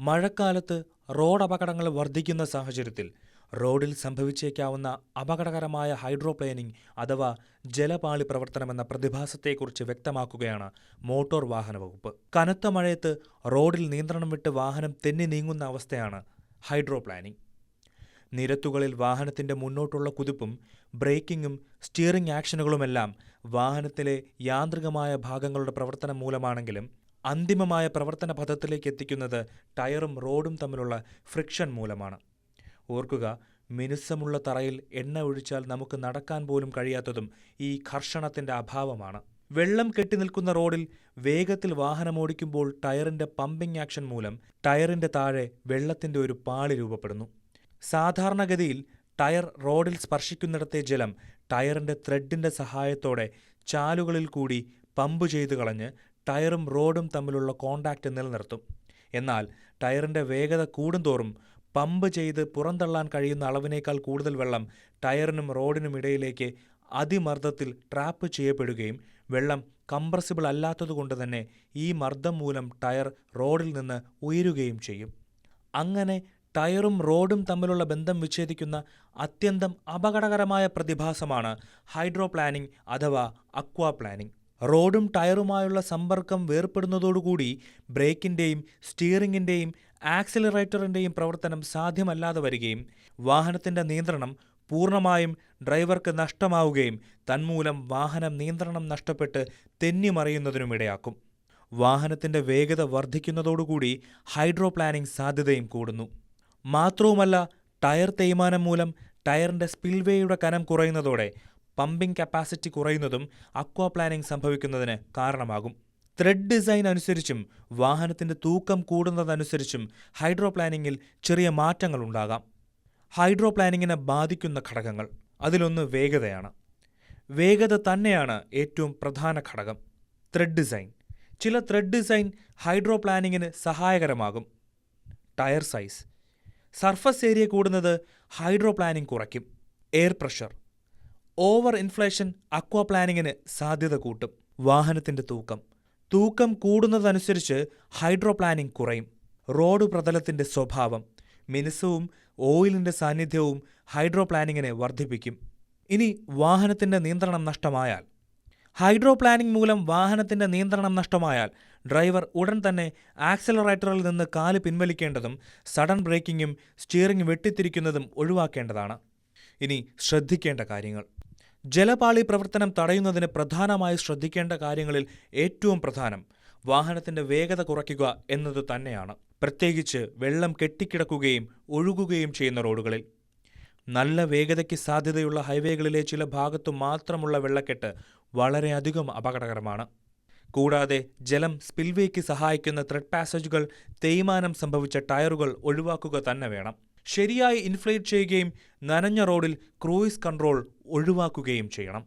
മഴക്കാലത്ത് റോഡ് അപകടങ്ങൾ വർദ്ധിക്കുന്ന സാഹചര്യത്തിൽ റോഡിൽ സംഭവിച്ചേക്കാവുന്ന അപകടകരമായ ഹൈഡ്രോപ്ലേനിംഗ് അഥവാ ജലപാളി പ്രവർത്തനമെന്ന പ്രതിഭാസത്തെക്കുറിച്ച് വ്യക്തമാക്കുകയാണ് മോട്ടോർ വാഹന വകുപ്പ്. കനത്ത മഴയത്ത് റോഡിൽ നിയന്ത്രണം വിട്ട് വാഹനം തെന്നി നീങ്ങുന്ന അവസ്ഥയാണ് ഹൈഡ്രോപ്ലാനിംഗ് നിരത്തുകളിൽ വാഹനത്തിന്റെ മുന്നോട്ടുള്ള കുതിപ്പും ബ്രേക്കിംഗും സ്റ്റിയറിംഗ് ആക്ഷനുകളുമെല്ലാം വാഹനത്തിലെ യാന്ത്രികമായ ഭാഗങ്ങളുടെ പ്രവർത്തനം മൂലമാണെങ്കിലും അന്തിമമായ പ്രവർത്തന പഥത്തിലേക്ക് എത്തിക്കുന്നത് ടയറും റോഡും തമ്മിലുള്ള ഫ്രിക്ഷൻ മൂലമാണ്. ഓർക്കുക മിനുസമുള്ള തറയിൽ എണ്ണ ഒഴിച്ചാൽ നമുക്ക് നടക്കാൻ പോലും കഴിയാത്തതും ഈ ഘർഷണത്തിന്റെ അഭാവമാണ്. വെള്ളം കെട്ടിനിൽക്കുന്ന റോഡിൽ വേഗത്തിൽ വാഹനമോടിക്കുമ്പോൾ ടയറിന്റെ പമ്പിംഗ് ആക്ഷൻ മൂലം ടയറിന്റെ താഴെ വെള്ളത്തിന്റെ ഒരു പാളി രൂപപ്പെടുന്നു. സാധാരണഗതിയിൽ ടയർ റോഡിൽ സ്പർശിക്കുന്നിടത്തെ ജലം ടയറിന്റെ ത്രെഡിന്റെ സഹായത്തോടെ ചാലുകളിൽ കൂടി പമ്പ് ചെയ്തു കളഞ്ഞ് ടയറും റോഡും തമ്മിലുള്ള കോണ്ടാക്റ്റ് നിലനിർത്തും. എന്നാൽ ടയറിന്റെ വേഗത കൂടുന്തോറും പമ്പ് ചെയ്ത് പുറന്തള്ളാൻ കഴിയുന്ന അളവിനേക്കാൾ കൂടുതൽ വെള്ളം ടയറിനും റോഡിനും ഇടയിലേക്ക് അതിമർദ്ദത്തിൽ ട്രാപ്പ് ചെയ്യപ്പെടുകയും വെള്ളം കംപ്രസിബിൾ അല്ലാത്തതുകൊണ്ട് തന്നെ ഈ മർദ്ദം മൂലം ടയർ റോഡിൽ നിന്ന് ഉയരുകയും ചെയ്യും. അങ്ങനെ ടയറും റോഡും തമ്മിലുള്ള ബന്ധം വിച്ഛേദിക്കുന്ന അത്യന്തം അപകടകരമായ പ്രതിഭാസമാണ് ഹൈഡ്രോ പ്ലാനിംഗ് അഥവാ അക്വാ പ്ലാനിംഗ് റോഡും ടയറുമായുള്ള സമ്പർക്കം വേർപ്പെടുന്നതോടുകൂടി ബ്രേക്കിന്റെയും സ്റ്റിയറിംഗിന്റെയും ആക്സിലറേറ്ററിന്റെയും പ്രവർത്തനം സാധ്യമല്ലാതെ വരികയും വാഹനത്തിന്റെ നിയന്ത്രണം പൂർണമായും ഡ്രൈവർക്ക് നഷ്ടമാവുകയും തന്മൂലം വാഹനം നിയന്ത്രണം നഷ്ടപ്പെട്ട് തെന്നിമറിയുന്നതിനുമിടയാക്കും. വാഹനത്തിന്റെ വേഗത വർദ്ധിക്കുന്നതോടുകൂടി ഹൈഡ്രോ ഹൈഡ്രോപ്ലാനിംഗ് സാധ്യതയും കൂടുന്നു. മാത്രവുമല്ല ടയർ തേയ്മാനം മൂലം ടയറിന്റെ സ്പിൽവേയുടെ കനം കുറയുന്നതോടെ പമ്പിംഗ് കപ്പാസിറ്റി കുറയുന്നതും അക്വാ പ്ലാനിംഗ് സംഭവിക്കുന്നതിന് കാരണമാകും. ത്രെഡ് ഡിസൈൻ അനുസരിച്ചും വാഹനത്തിന്റെ തൂക്കം കൂടുന്നതനുസരിച്ചും ഹൈഡ്രോ പ്ലാനിങ്ങിൽ ചെറിയ മാറ്റങ്ങൾ ഉണ്ടാകാം. ഹൈഡ്രോ പ്ലാനിങ്ങിനെ ബാധിക്കുന്ന ഘടകങ്ങൾ. അതിലൊന്ന് വേഗതയാണ്. വേഗത തന്നെയാണ് ഏറ്റവും പ്രധാന ഘടകം. Tread design. ചില ത്രെഡ് ഡിസൈൻ ഹൈഡ്രോ പ്ലാനിങ്ങിന് സഹായകരമാകും. Tyre size. സർഫസ് ഏരിയ കൂടുന്നത് ഹൈഡ്രോ ഹൈഡ്രോപ്ലാനിംഗ് കുറയ്ക്കും. Air pressure. Over inflation aqua പ്ലാനിങ്ങിന് സാധ്യത കൂട്ടും. വാഹനത്തിന്റെ തൂക്കം. തൂക്കം കൂടുന്നതനുസരിച്ച് ഹൈഡ്രോ ഹൈഡ്രോപ്ലാനിംഗ് കുറയും. റോഡ് പ്രതലത്തിന്റെ സ്വഭാവം. മിനുസവും ഓയിലിന്റെ സാന്നിധ്യവും ഹൈഡ്രോ പ്ലാനിങ്ങിനെ വർദ്ധിപ്പിക്കും. ഇനി വാഹനത്തിന്റെ നിയന്ത്രണം നഷ്ടമായാൽ. ഹൈഡ്രോ ഹൈഡ്രോപ്ലാനിംഗ് മൂലം വാഹനത്തിന്റെ നിയന്ത്രണം നഷ്ടമായാൽ ഡ്രൈവർ ഉടൻ തന്നെ ആക്സലറേറ്ററിൽ നിന്ന് കാൽ പിൻവലിക്കേണ്ടതും സഡൻ ബ്രേക്കിങ്ങും സ്റ്റിയറിംഗ് വെട്ടിത്തിരിക്കുന്നതും ഒഴിവാക്കേണ്ടതാണ്. ഇനി ശ്രദ്ധിക്കേണ്ട കാര്യങ്ങൾ. ജലപാളി പ്രവർത്തനം തടയുന്നതിന് പ്രധാനമായി ശ്രദ്ധിക്കേണ്ട കാര്യങ്ങളിൽ ഏറ്റവും പ്രധാനം വാഹനത്തിന്റെ വേഗത കുറയ്ക്കുക എന്നത് തന്നെയാണ്. പ്രത്യേകിച്ച് വെള്ളം കെട്ടിക്കിടക്കുകയും ഒഴുകുകയും ചെയ്യുന്ന റോഡുകളിൽ. നല്ല വേഗതയ്ക്ക് സാധ്യതയുള്ള ഹൈവേകളിലെ ചില ഭാഗത്തു മാത്രമുള്ള വെള്ളക്കെട്ട് വളരെയധികം അപകടകരമാണ്. കൂടാതെ ജലം സ്പിൽവേക്ക് സഹായിക്കുന്ന ത്രെഡ് പാസേജുകൾ തേയ്മാനം സംഭവിച്ച ടയറുകൾ ഒഴിവാക്കുക തന്നെ വേണം. ശരിയായി ഇൻഫ്ലേറ്റ് ചെയ്യുകയും നനഞ്ഞ റോഡിൽ ക്രൂയിസ് കൺട്രോൾ ഒഴിവാക്കുകയും ചെയ്യണം.